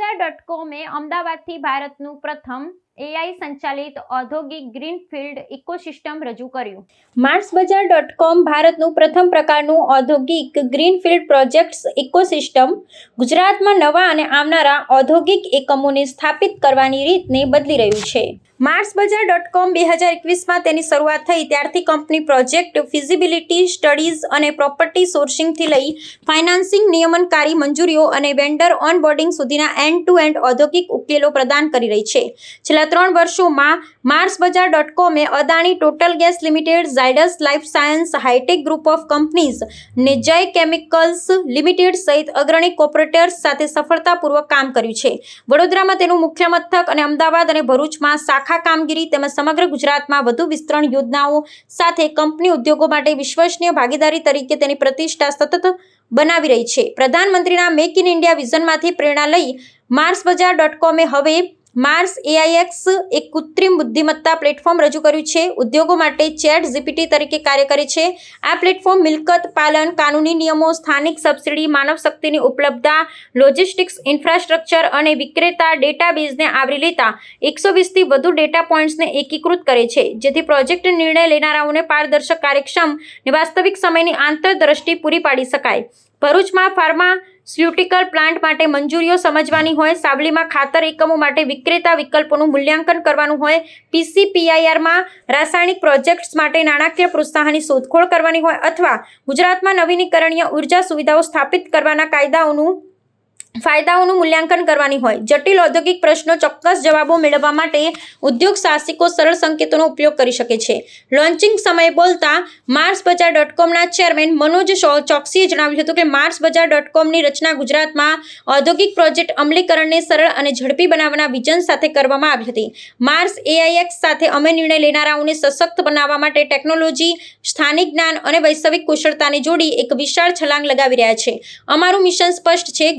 બજાર ડોટ કોમે અમદાવાદથી ભારતનું પ્રથમ એઆઈ સંચાલિત ઔદ્યોગિક ગ્રીનફિલ્ડ ઇકોસિસ્ટમ રજૂ કર્યું. માર્સ બજાર ડોટ કોમ ભારતનું પ્રથમ પ્રકારનું ઔદ્યોગિક ગ્રીનફિલ્ડ પ્રોજેક્ટ્સ ઇકોસિસ્ટમ ગુજરાતમાં નવા અને આવનારા ઔદ્યોગિક એકમોને સ્થાપિત કરવાની રીતને બદલી રહ્યું છે. માર્સ બજાર ડોટ કોમ બે હજાર એકવીસમાં તેની શરૂઆત થઈ. ત્યારથી કંપની પ્રોજેક્ટ ફિઝિબિલિટી સ્ટડીઝ અને પ્રોપર્ટી સોર્સિંગથી લઈ ફાઇનાન્સિંગ નિયમનકારી મંજૂરીઓ અને વેન્ડર ઓનબોર્ડિંગ સુધીના એન્ડ ટુ એન્ડ ઔદ્યોગિક ઉકેલો પ્રદાન કરી રહી છે. છેલ્લા ત્રણ વર્ષોમાં માર્સ બજાર dot કોમે Adani total gas limited, Zydus life science, hitech group of companies ને જય કેમિકલ્સ લિમિટેડ સહિત અગ્રણી કોર્પોરેટર્સ સાથે સફળતાપૂર્વક કામ કર્યું છે. વડોદરામાં તેનું મુખ્ય મથક અને અમદાવાદ અને ભરૂચમાં શાખા કામગીરી તેમજ સમગ્ર ગુજરાતમાં વધુ વિસ્તરણ યોજનાઓ સાથે કંપની ઉદ્યોગો માટે વિશ્વસનીય ભાગીદારી તરીકે તેની પ્રતિષ્ઠા સતત બનાવી રહી છે. પ્રધાનમંત્રીના મેક ઇન ઇન્ડિયા વિઝનમાંથી પ્રેરણા લઈ માર્સ બજાર ડોટ કોમે હવે માર્સ એઆઈએક્સ એક કૃત્રિમ બુદ્ધિમત્તા પ્લેટફોર્મ રજૂ કર્યું છે. ઉદ્યોગો માટે ચેટ જીપીટી તરીકે કાર્ય કરે છે. આ પ્લેટફોર્મ મિલકત, પાલન, કાનૂની નિયમો, સ્થાનિક સબસિડી, માનવ શક્તિની ઉપલબ્ધતા, લોજિસ્ટિક્સ, ઇન્ફ્રાસ્ટ્રક્ચર અને વિક્રેતા ડેટાબેઝને આવરી લેતા એકસો વીસથી વધુ ડેટા પોઇન્ટ્સને એકીકૃત કરે છે, જેથી પ્રોજેક્ટ નિર્ણય લેનારાઓને પારદર્શક કાર્યક્ષમ અને વાસ્તવિક સમયની આંતરદ્રષ્ટિ પૂરી પાડી શકાય. ભરૂચમાં ફાર્માસ્યુટિકલ પ્લાન્ટ માટે મંજૂરીઓ સમજવાની હોય, સાવલીમાં ખાતર એકમો માટે વિક્રેતા વિકલ્પોનું મૂલ્યાંકન કરવાનું હોય, પીસીપીઆઈઆરમાં રાસાયણિક પ્રોજેક્ટ્સ માટે નાણાકીય પ્રોત્સાહનની શોધખોળ કરવાની હોય અથવા ગુજરાતમાં નવીનીકરણીય ઊર્જા સુવિધાઓ સ્થાપિત કરવાના કાયદાઓનું ફાયદાઓનું મૂલ્યાંકન કરવાની હોય. જટિલ ઔદ્યોગિક પ્રશ્નો ચોક્કસ જવાબો મેળવવા માટે ઉદ્યોગ સાહસિકો સરળ સંકેતોનો ઉપયોગ કરી શકે છે. લોન્ચિંગ સમયે બોલતા માર્સ બજાર ડોટ કોમના ચેરમેન મનોજ ચોકસીએ જણાવ્યું હતું કે માર્સ બજાર ડોટ કોમની રચના ગુજરાતમાં ઔદ્યોગિક પ્રોજેક્ટ અમલીકરણને સરળ અને ઝડપી બનાવવાના વિઝન સાથે કરવામાં આવી હતી. માર્સ એઆઈએક્સ સાથે અમે નિર્ણય લેનારાઓને સશક્ત બનાવવા માટે ટેકનોલોજી, સ્થાનિક જ્ઞાન અને વૈશ્વિક કુશળતાને જોડી એક વિશાળ છલાંગ લગાવી રહ્યા છે. અમારું મિશન સ્પષ્ટ છે.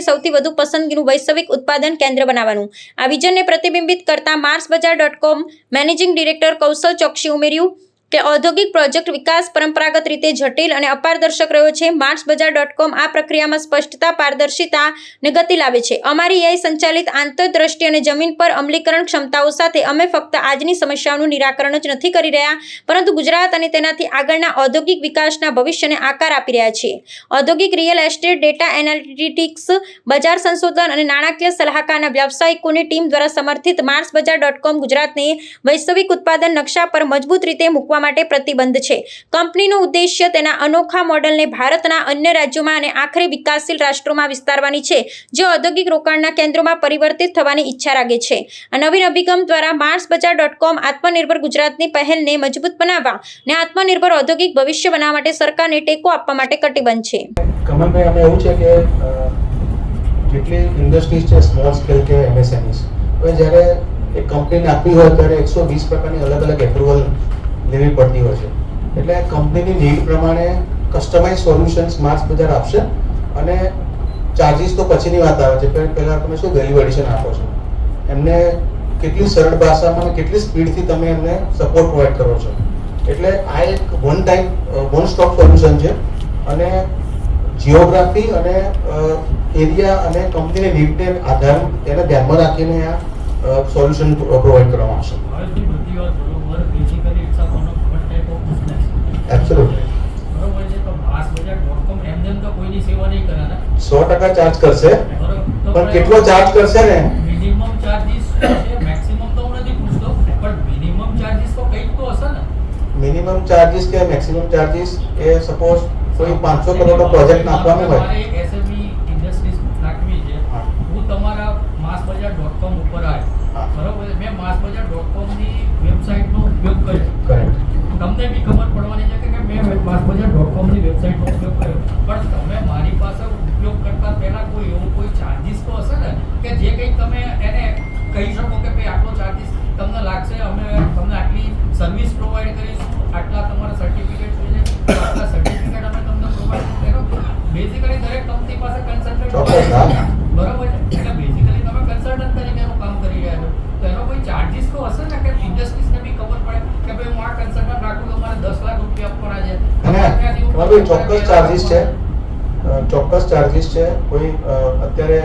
ગુજરાતને સૌથી વધુ પસંદગીનું વૈશ્વિક ઉત્પાદન કેન્દ્ર બનાવવાનું. આ વિઝનને પ્રતિબિંબિત કરતા માર્સ બજાર ડોટ કોમ મેનેજિંગ ડિરેક્ટર કૌશલ ચોકસી ઉમેર્યું. કે ઔદ્યોગિક પ્રોજેક્ટ વિકાસ પરંપરાગત રીતે જટિલ અને અપારદર્શક રહ્યો છે. માર્ક્સ બજાર ડોટ કોમ આ પ્રક્રિયામાં સ્પષ્ટતા, પારદર્શિતા ને ગતિ લાવે છે. અમારી એઆઈ સંચાલિત આંતરદ્રષ્ટિ અને જમીન પર અમલીકરણ ક્ષમતાઓ સાથે અમે ફક્ત આજની સમસ્યાઓનું નિરાકરણ જ નથી કરી રહ્યા, પરંતુ ગુજરાત અને તેનાથી આગળના ઔદ્યોગિક વિકાસના ભવિષ્યને આકાર આપી રહ્યા છીએ. ઔદ્યોગિક રિયલ એસ્ટેટ, ડેટા એનાલિટિક્સ, બજાર સંશોધન અને નાણાકીય સલાહકારના વ્યાવસાયિકોની ટીમ દ્વારા સમર્થિત માર્સ બજાર ડોટ કોમ ગુજરાતને વૈશ્વિક ઉત્પાદન નકશા પર મજબૂત રીતે મૂકવા માટે પ્રતિબંધ છે. કંપનીનો ઉદ્દેશ્ય તેના અનોખા મોડલને ભારતના અન્ય રાજ્યોમાં અને આખરે વિકાસશીલ રાષ્ટ્રોમાં વિસ્તારવાની છે, જે ઔદ્યોગિક રોકાણના કેન્દ્રોમાં પરિવર્તિત થવાની ઈચ્છા રાખે છે. આ નવીન અભિગમ દ્વારા માર્સ બજાર ડોટ કોમ, આત્મનિર્ભર ગુજરાતની પહેલને મજબૂત બનાવવા અને આત્મનિર્ભર ઔદ્યોગિક ભવિષ્ય બનાવવા માટે સરકારને ટેકો આપવા માટે કટિબંધ છે. જેટલી ઇન્ડસ્ટ્રીઝ છે, સ્મોલ સ્કેલ કે એમએસએમઈસ હવે જ્યારે એક કંપનીને આપવી હોય, ત્યારે એકસો વીસ પ્રકારની અલગ અલગ એપ્રુવલ લેવી પડતી હોય છે. એટલે કંપનીની નીડ પ્રમાણે કસ્ટમાઇઝ સોલ્યુશન્સ માર્સ બજાર આપશે અને ચાર્જિસ તો પછીની વાત આવે છે પહેલાં તમે શું વેલ્યુ એડિશન આપો છો? એમને કેટલી સરળ ભાષામાં અને કેટલી સ્પીડથી તમે એમને સપોર્ટ પ્રોવાઈડ કરો છો? એટલે આ એક one time one stop solution છે. અને જિયોગ્રાફી અને એરિયા અને કંપનીની નીડને આધાર એને ધ્યાનમાં રાખીને આ સોલ્યુશન પ્રોવાઈડ કરવામાં આવશે. ને. સો ટકા ચાર્જ કરશે. બરોબર. તો પણ કેટલો ચાર્જ કરશે ને? મિનિમમ ચાર્જિસ છે? મેક્સિમમ તો હું નથી પૂછતો પણ મિનિમમ ચાર્જિસ તો કંઈક તો હશે ને. મિનિમમ ચાર્જિસ કે મેક્સિમમ ચાર્જિસ એ સપોઝ કોઈ પાંચસો કરોડનો પ્રોજેક્ટ નાખવાનો હોય તમારે એક એસએમઈ ઇન્ડસ્ટ્રીઝ નાખવી છે હા. હું તમારા માસ બજાર ડોટ કોમ ઉપર હા. આવ્યો બરોબર છે? મેં માસ બજાર ડોટ કોમની વેબસાઇટનો ઉપયોગ કર્યો કરેક્ટ તમને બી ખબર પડવાની છે કે મેં માસબજાર ડોટ કોમની વેબસાઇટનો ઉપયોગ કર્યો પણ તમે મારી પાસે ઉપયોગ કરતા પહેલા કોઈ એવો કોઈ ચાર્જિસ તો હશે ને કે જે કંઈક તમે એને કહી શકો કે ભાઈ આટલો ચાર્જિસ તમને લાગશે અમે તમને આટલી સર્વિસ પ્રોવાઈડ કરીશું આટલા તમારા સર્ટિફિકેટ જોઈએ છે આટલા સર્ટિફિકેટ અમે તમને પ્રોવાઈડ કરો બેઝિકલી દરેક કંપની પાસે કન્સલ્ટન્ટ ચોક્કસ, હા. બરોબર છે એટલે બેઝિકલી તમે કન્સલ્ટન્ટ તરીકે એનું કામ કરી રહ્યા છો તો એનો કોઈ ચાર્જિસ તો હશે ને કે ઇન્ડસ્ટ્રીઝને બી ખબર પડે કે ભાઈ હું આ કન્સલ્ટન્ટ રાખું તો મારે દસ લાખ રૂપિયા આપવાના છે અને બી ચોક્કસ ચાર્જિસ છે? ચોક્કસ ચાર્જિસ છે? કોઈ અત્યારે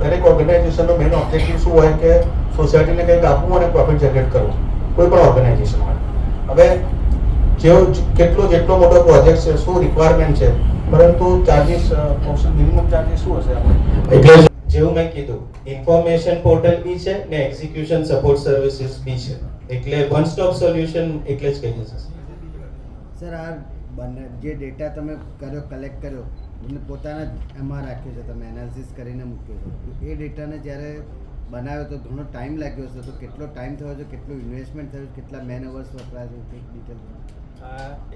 દરેક ઓર્ગેનાઇઝેશનનો મેઇન ઓબ્જેક્ટિવ શું હોય કે સોસાયટીને કંઈક આપવું અને પ્રોફિટ જનરેટ કરવું? કોઈ પણ ઓર્ગેનાઇઝેશન હોય. હવે જેવો કેટલો જેટલો મોટો પ્રોજેક્ટ છે શું રિક્વાયરમેન્ટ છે? પરંતુ ચાર્જિસ મિનિમમ ચાર્જિસ શું હશે આપણે એટલે જેવું મેં કીધું ઇન્ફોર્મેશન પોર્ટલ બી છે ને એક્ઝિક્યુશન સપોર્ટ સર્વિસીસ બી છે. એટલે વન સ્ટોપ સોલ્યુશન એટલે જ કહી જશે સર આ બંને, જે ડેટા તમે કર્યો કલેક્ટ કર્યો અને પોતાના એમાં રાખ્યો છે, તમે એનાલિસિસ કરીને મૂક્યો છો. એ ડેટાને જ્યારે બનાવ્યો તો ઘણો ટાઈમ લાગ્યો હશે. તો કેટલો ટાઈમ થયો છે, કેટલું ઇન્વેસ્ટમેન્ટ થયું કેટલા મેન અવર્સ વપરાય છે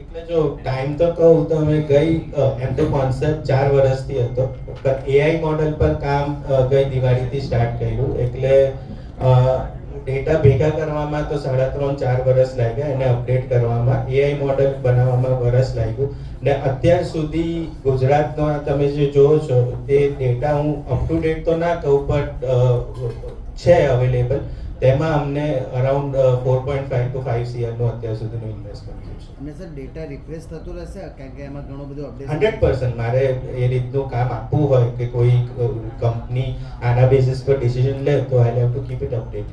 એટલે જો ટાઈમ તો કહું, તો અમે ગઈ એમ તો કોન્સેપ્ટ ચાર વર્ષથી હતો. એઆઈ મોડલ પર કામ ગઈ દિવાળીથી સ્ટાર્ટ કર્યું. એટલે ડેટા ભેગા કરવામાં તો સાડા ત્રણ ચાર વર્ષ લાગ્યા એને અપડેટ કરવામાં એઆઈ મોડલ બનાવવામાં વર્ષ લાગ્યું. ને અત્યાર સુધી ગુજરાતનો તમે જે જોવો છો તે ડેટા હું અપ ટુ ડેટ તો ના કહું બટ છે અવેલેબલ તેમાં અમને around four point five two five સીઆરનું અત્યાર સુધીનું ઇન્વેસ્ટમેન્ટ થયું છે. અને સર ડેટા રિફ્રેશ થતું રહેશે? કારણ કે એમાં ઘણું બધું અપડેટ હંડ્રેડ પર્સન્ટ મારે એ રીતનું કામ આપવું હોય કે કોઈ કંપની આના બેસિસ પર ડિસિઝન લે તો I have to keep it update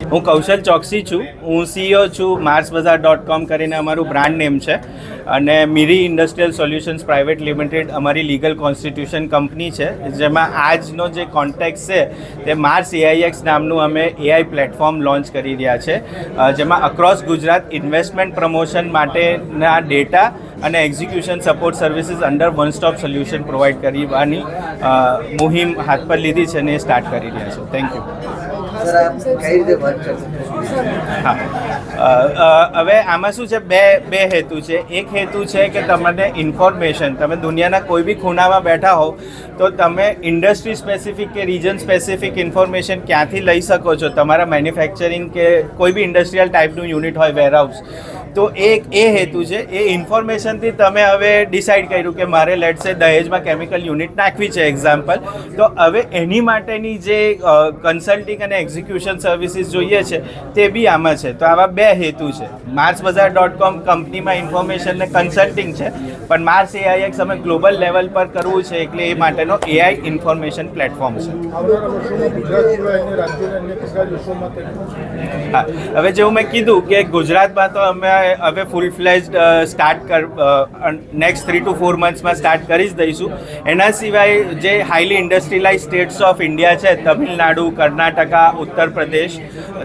હું કૌશલ ચોકસી છું. હું સીઈઓ છું માર્સ બજાર ડોટ કોમ કરીને અમારું બ્રાન્ડ નેમ છે. અને Miri industrial solutions private limited અમારી લીગલ કોન્સ્ટિટ્યુશન કંપની છે. જેમાં આજનો જે કોન્ટેક્ટ છે તે માર્સ એઆઈએક્સ નામનું અમે એઆઈ પ્લેટફોર્મ લોન્ચ કરી રહ્યા છે. જેમાં અક્રોસ ગુજરાત ઇન્વેસ્ટમેન્ટ પ્રમોશન માટેના ડેટા અને execution support services under one stop solution provide કરવાની મુહિમ હાથ પર લીધી છે અને સ્ટાર્ટ કરી રહ્યા છે. થેન્ક યુ હવે આમાં શું છે? બે બે હેતુ છે. એક હેતુ છે કે તમને ઇન્ફોર્મેશન, તમે દુનિયાના કોઈ બી ખૂણામાં બેઠા હોવ, તો તમે ઇન્ડસ્ટ્રી સ્પેસિફિક કે રિજન સ્પેસિફિક ઇન્ફોર્મેશન ક્યાંથી લઈ શકો છો? તમારા મેન્યુફેક્ચરિંગ કે કોઈ બી ઇન્ડસ્ટ્રીયલ ટાઈપનું યુનિટ હોય વેરહાઉસ તો એક એ હેતુ છે, એ ઇન્ફોર્મેશનથી તમે હવે ડિસાઈડ કર્યું કે મારે લેટ છે દહેજમાં કેમિકલ યુનિટ નાખવી છે એક્ઝામ્પલ તો હવે એની માટેની જે કન્સલ્ટિંગ અને એક્ઝિક્યુશન સર્વિસીસ જોઈએ છે, તે બી આમાં છે. તો આવા બે હેતુ છે. માર્સ બજાર ડોટ કોમ કંપનીમાં ઇન્ફોર્મેશન ને કન્સલ્ટિંગ છે, પણ માર્સ એઆઈએક્સ અમે ગ્લોબલ લેવલ પર કરવું છે, એટલે એ માટેનો એઆઈ ઇન્ફોર્મેશન પ્લેટફોર્મ છે. હા. હવે જેવું મેં કીધું કે ગુજરાતમાં તો અમે હવે ફૂલ ફ્લેજ્ડ સ્ટાર્ટ કર નેક્સ્ટ થ્રી ટુ ફોર મંથ્સમાં સ્ટાર્ટ કરી જ દઈશું. એના સિવાય જે highly industrialise states of India છે, તમિલનાડુ, કર્ણાટકા, ઉત્તર પ્રદેશ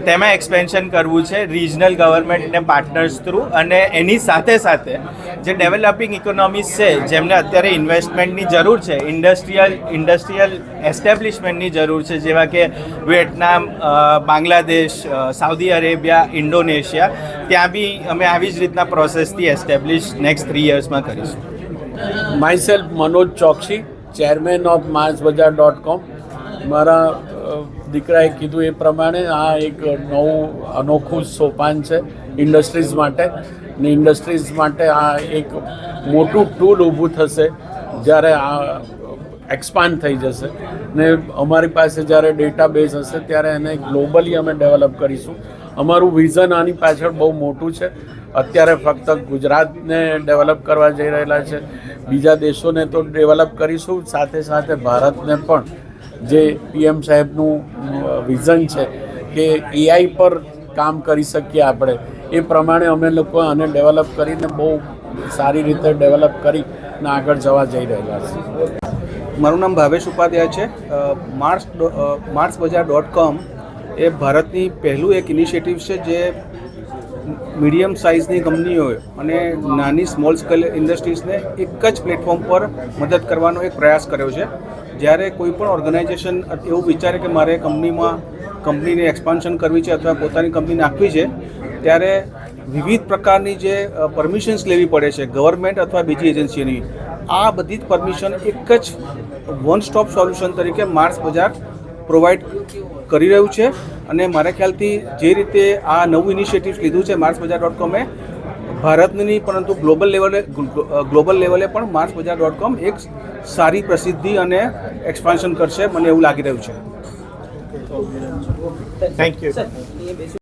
તેમાં એક્સપેન્શન કરવું છે રિજનલ ગવર્મેન્ટને પાર્ટનર્સ થ્રુ અને એની સાથે સાથે જે ડેવલપિંગ ઇકોનોમીસ છે, જેમને અત્યારે ઇન્વેસ્ટમેન્ટની જરૂર છે ઇન્ડસ્ટ્રીયલ ઇન્ડસ્ટ્રીયલ એસ્ટેબ્લિશમેન્ટની જરૂર છે, જેવા કે Vietnam Bangladesh Saudi Arabia, Indonesia, ત્યાં બી અમે આવી જ રીતના પ્રોસેસથી એસ્ટેબ્લિશ નેક્સ્ટ થ્રી યર્સમાં કરીશું. My Manoj Choksi chairman of Mars Bazaar dot com મારા દીકરાએ કીધું એ પ્રમાણે આ એક નવું અનોખું સોપાન છે ઇન્ડસ્ટ્રીઝ માટે. ને ઇન્ડસ્ટ્રીઝ માટે આ એક મોટું ટૂલ ઊભું થશે જ્યારે આ એક્સપાન્ડ થઈ જશે. ને અમારી પાસે જ્યારે ડેટાબેઝ હશે ત્યારે એને ગ્લોબલી અમે ડેવલપ કરીશું. અમારું વિઝન આની પાછળ બહુ મોટું છે. અત્યારે ફક્ત ગુજરાતને ડેવલપ કરવા જઈ રહેલા છે. બીજા દેશોને તો ડેવલપ કરીશું, સાથે સાથે ભારતને પણ. જે પીએમ સાહેબનું વિઝન છે કે એઆઈ પર કામ કરી શકીએ આપણે. એ પ્રમાણે અમે લોકો આને ડેવલપ કરીને બહુ સારી રીતે ડેવલપ કરી ને આગળ જવા જઈ રહેલા છીએ. મારું નામ ભાવેશ ઉપાધ્યાય છે. માર્સ માર્સ બજાર ડોટ કોમ એ ભારતની પહેલું એક ઇનિશિયેટિવ છે જે મીડિયમ સાઇઝની કંપનીઓ અને નાની સ્મોલ સ્કેલ ઇન્ડસ્ટ્રીઝને એક જ પ્લેટફોર્મ પર મદદ કરવાનો એક પ્રયાસ કર્યો છે. જ્યારે કોઈ પણ ઓર્ગેનાઇઝેશન એવું વિચારે કે મારે કંપનીમાં કંપનીને એક્સપાન્શન કરવી છે અથવા પોતાની કંપની નાખવી છે, ત્યારે વિવિધ પ્રકારની જે પરમિશન્સ લેવી પડે છે, ગવર્મેન્ટ અથવા બીજી એજન્સીની આ બધી જ પરમિશન એક જ વન સ્ટોપ સોલ્યુશન તરીકે માર્સ બજાર પ્રોવાઈડ કરી રહ્યું છે. અને મારા ખ્યાલથી જે રીતે આ નવું ઇનિશિયેટિવ લીધું છે માર્સ બજાર ડોટ કોમે ભારતની નહીં પરંતુ ગ્લોબલ લેવલે ગ્લોબલ લેવલે પણ માર્સ બજાર ડોટ કોમ એક સારી પ્રસિદ્ધિ અને એક્સપાન્શન કરશે મને એવું લાગી રહ્યું છે. Thank you